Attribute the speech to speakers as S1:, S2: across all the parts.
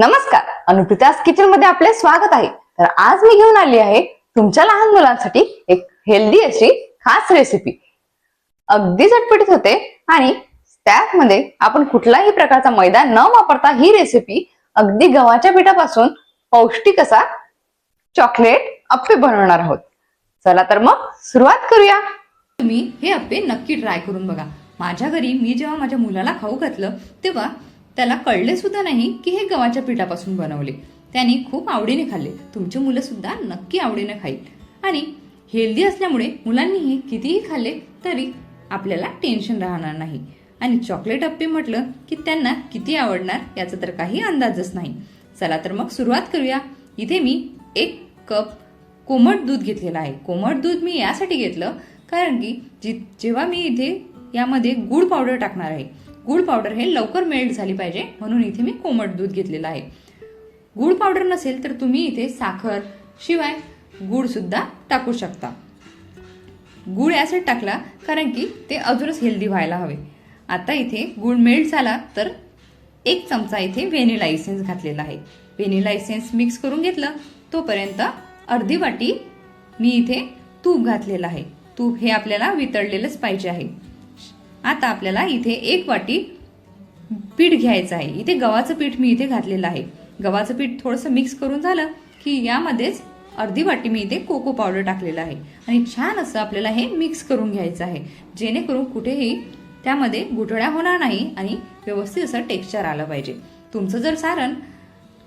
S1: नमस्कार अनुप्रितास किचनमध्ये आपले स्वागत आहे. तर आज मी घेऊन आली आहे तुमच्या लहान मुलांसाठी एक हेल्दी अशी खास रेसिपी अगदी झटपटीत होते आणि त्यामध्ये आपण कुठलाही प्रकारचा मैदा न वापरता ही रेसिपी अगदी गव्हाच्या पिठापासून पौष्टिक असा चॉकलेट अप्पे बनवणार आहोत. चला तर मग सुरुवात करूया.
S2: तुम्ही हे अप्पे नक्की ट्राय करून बघा. माझ्या घरी मी जेव्हा माझ्या मुलाला खाऊ घातलं तेव्हा त्याला कळले सुद्धा नाही की हे गव्हाच्या पिठापासून बनवले. त्यांनी खूप आवडीने खाल्ले. तुमची मुलं सुद्धा नक्की आवडीने खाईल. आणि हेल्दी असल्यामुळे मुलांनीही कितीही खाल्ले तरी आपल्याला टेन्शन राहणार नाही. आणि चॉकलेट अप्पे म्हटलं की त्यांना किती आवडणार याचा तर काही अंदाजच नाही. चला तर मग सुरुवात करूया. इथे मी एक कप कोमट दूध घेतलेलं आहे. कोमट दूध मी यासाठी घेतलं कारण की जी जेव्हा मी इथे यामध्ये गुळ पावडर टाकणार आहे गुळ पावडर हे लवकर मेल्ट झाली पाहिजे म्हणून इथे मी कोमट दूध घेतलेलं आहे. गुळ पावडर नसेल तर तुम्ही इथे साखर शिवाय गुळसुद्धा टाकू शकता. गुळ ॲसिड टाकला कारण की ते अजूनच हेल्दी व्हायला हवे. आता इथे गुळ मेल्ट झाला तर एक चमचा इथे व्हेनिला इसेन्स घातलेला आहे. व्हेनिला इसेन्स मिक्स करून घेतलं तोपर्यंत अर्धी वाटी मी इथे तूप घातलेलं आहे. तूप हे आपल्याला वितळलेलंच पाहिजे आहे. आता आपल्याला इथे एक वाटी पीठ घ्यायचं आहे. इथे गव्हाचं पीठ मी इथे घातलेलं आहे. गव्हाचं पीठ थोडंसं मिक्स करून झालं की यामध्येच अर्धी वाटी मी इथे कोको पावडर टाकलेलं आहे. आणि छान असं आपल्याला हे मिक्स करून घ्यायचं आहे. जेणेकरून कुठेही त्यामध्ये गुठळ्या होणार नाही आणि व्यवस्थित असं टेक्स्चर आलं पाहिजे. तुमचं जर सारण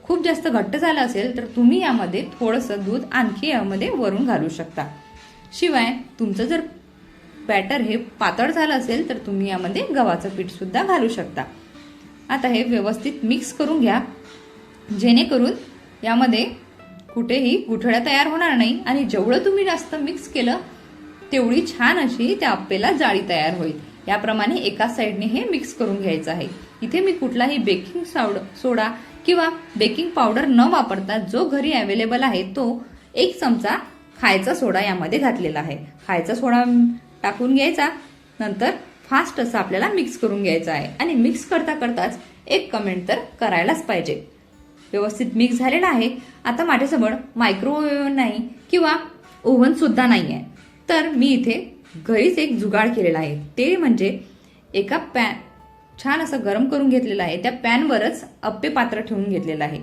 S2: खूप जास्त घट्ट झालं असेल तर तुम्ही यामध्ये थोडंसं दूध आणखी यामध्ये वरून घालू शकता. शिवाय तुमचं जर बॅटर हे पातळ झालं असेल तर तुम्ही यामध्ये गव्हाचं पीठसुद्धा घालू शकता. आता हे व्यवस्थित मिक्स करून घ्या. जेणेकरून यामध्ये कुठेही गुठळ्या तयार होणार नाही आणि जेवढं तुम्ही जास्त मिक्स केलं तेवढी छान अशी त्या आप्पेला जाळी तयार होईल. याप्रमाणे एका साईडने हे मिक्स करून घ्यायचं आहे. इथे मी कुठलाही बेकिंग सावड सोडा किंवा बेकिंग पावडर न वापरता जो घरी अवेलेबल आहे तो एक चमचा खायचा सोडा यामध्ये घातलेला आहे. खायचा सोडा टाकून घ्यायचा. नंतर फास्ट असं आपल्याला मिक्स करून घ्यायचं आहे. आणि मिक्स करता करताच एक कमेंट तर करायलाच पाहिजे. व्यवस्थित मिक्स झालेला आहे. आता माझ्यासमोर मायक्रोवेव्ह नाही किंवा ओव्हन सुद्धा नाही आहे तर मी इथे घरीच एक जुगाड केलेला आहे. ते म्हणजे एका पॅन छान असं गरम करून घेतलेलं आहे. त्या पॅनवरच अप्पे पात्र ठेवून घेतलेलं आहे.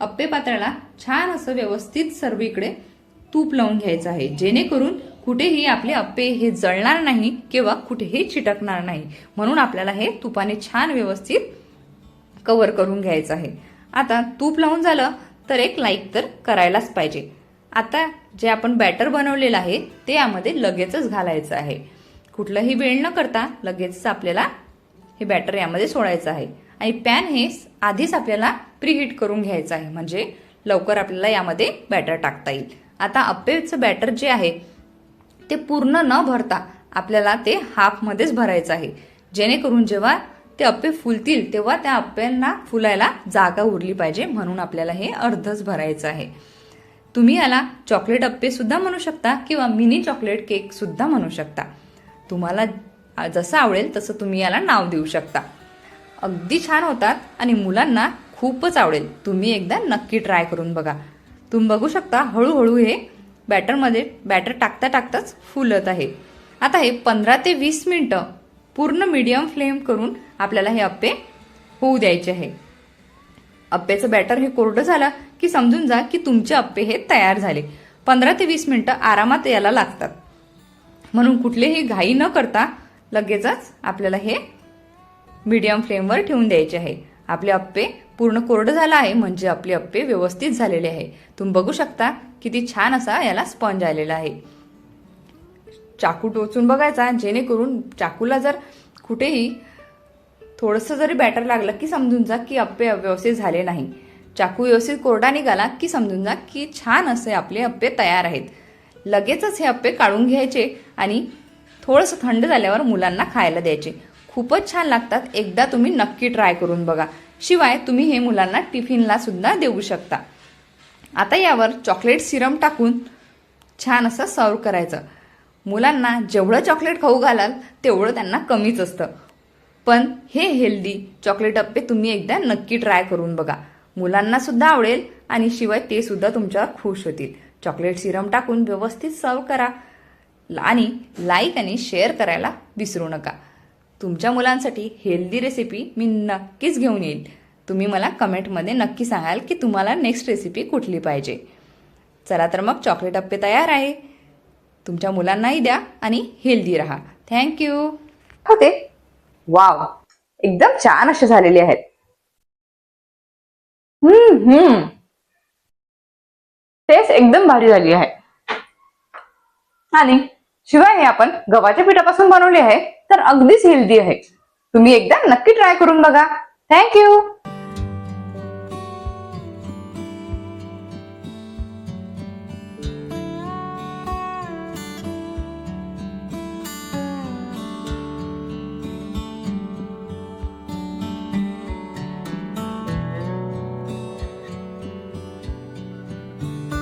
S2: अप्पे पात्राला छान असं व्यवस्थित सर्वीकडे तूप लावून घ्यायचं आहे. जेणेकरून कुठेही आपले अप्पे हे जळणार नाही किंवा कुठेही चिटकणार नाही. म्हणून आपल्याला हे तुपाने छान व्यवस्थित कवर करून घ्यायचं आहे. आता तूप लावून झालं तर एक लाईक तर करायलाच पाहिजे. आता जे आपण बॅटर बनवलेलं आहे ते यामध्ये लगेचच घालायचं आहे. कुठलंही वेळ न करता लगेचच आपल्याला हे बॅटर यामध्ये सोडायचं आहे. आणि पॅन हे आधीच आपल्याला प्रीहीट करून घ्यायचं आहे. म्हणजे लवकर आपल्याला यामध्ये बॅटर टाकता येईल. आता अप्पेचं बॅटर जे आहे ते पूर्ण न भरता आपल्याला ते हाफमध्येच भरायचं आहे. जेणेकरून जेव्हा ते अप्पे फुलतील तेव्हा त्या अप्प्यांना फुलायला जागा उरली पाहिजे म्हणून आपल्याला हे अर्धच भरायचं आहे. तुम्ही याला चॉकलेट अप्पे सुद्धा म्हणू शकता किंवा मिनी चॉकलेट केक सुद्धा म्हणू शकता. तुम्हाला जसं आवडेल तसं तुम्ही याला नाव देऊ शकता. अगदी छान होतात आणि मुलांना खूपच आवडेल. तुम्ही एकदा नक्की ट्राय करून बघा. तुम्ही बघू शकता हळूहळू हे बॅटरमध्ये बॅटर टाकता टाकताच फुलत आहे. आता हे पंधरा ते वीस मिनटं पूर्ण मीडियम फ्लेम करून आपल्याला हे अप्पे होऊ द्यायचे आहे. अप्प्याचं बॅटर हे कोरडं झालं की समजून जा की तुमचे अप्पे हे तयार झाले. पंधरा ते वीस मिनटं आरामात याला लागतात. म्हणून कुठलेही घाई न करता लगेचच आपल्याला हे मीडियम फ्लेमवर ठेवून द्यायचे आहे. आपले अप्पे पूर्ण कोरडं झालं आहे म्हणजे आपले अप्पे व्यवस्थित झालेले आहे. तुम्ही बघू शकता किती छान असा याला स्पंज आलेला आहे. चाकू टोचून बघायचा जेणेकरून चाकूला जर कुठेही थोडंसं जरी बॅटर लागलं की समजून जा की अप्पे व्यवस्थित झाले नाही. चाकू व्यवस्थित कोरडा निघाला की समजून जा की छान असे आपले अप्पे तयार आहेत. लगेचच हे अप्पे काढून घ्यायचे आणि थोडंसं थंड झाल्यावर मुलांना खायला द्यायचे. खूपच छान लागतात. एकदा तुम्ही नक्की ट्राय करून बघा. शिवाय तुम्ही हे मुलांना टिफिनला सुद्धा देऊ शकता. आता यावर चॉकलेट सिरम टाकून छान असं सर्व करायचं. मुलांना जेवढं चॉकलेट खाऊ घालाल तेवढं त्यांना कमीच असतं. पण हे हेल्दी चॉकलेट अप्पे तुम्ही एकदा नक्की ट्राय करून बघा. मुलांना सुद्धा आवडेल आणि शिवाय ते सुद्धा तुमच्यावर खुश होतील. चॉकलेट सिरम टाकून व्यवस्थित सर्व करा. आणि लाईक आणि शेअर करायला विसरू नका. तुमच्या मुलांसाठी हेल्दी रेसिपी मी नक्कीच घेऊन येईल. तुम्ही मला कमेंटमध्ये नक्की सांगाल की तुम्हाला नेक्स्ट रेसिपी कुठली पाहिजे. चला तर मग चॉकलेट अप्पे तयार आहे. तुमच्या मुलांनाही द्या आणि हेल्दी राहा. थँक्यू
S1: होते वाव एकदम छान असे झालेले आहेत. हम्म हम्म. टेस्ट एकदम भारी झाली आहे. आणि शिवाय हे आपण गव्हाच्या पिठापासून बनवले आहे. तर अगदीच हेल्दी आहे. तुम्ही एकदा नक्की ट्राय करून बघा. थँक्यू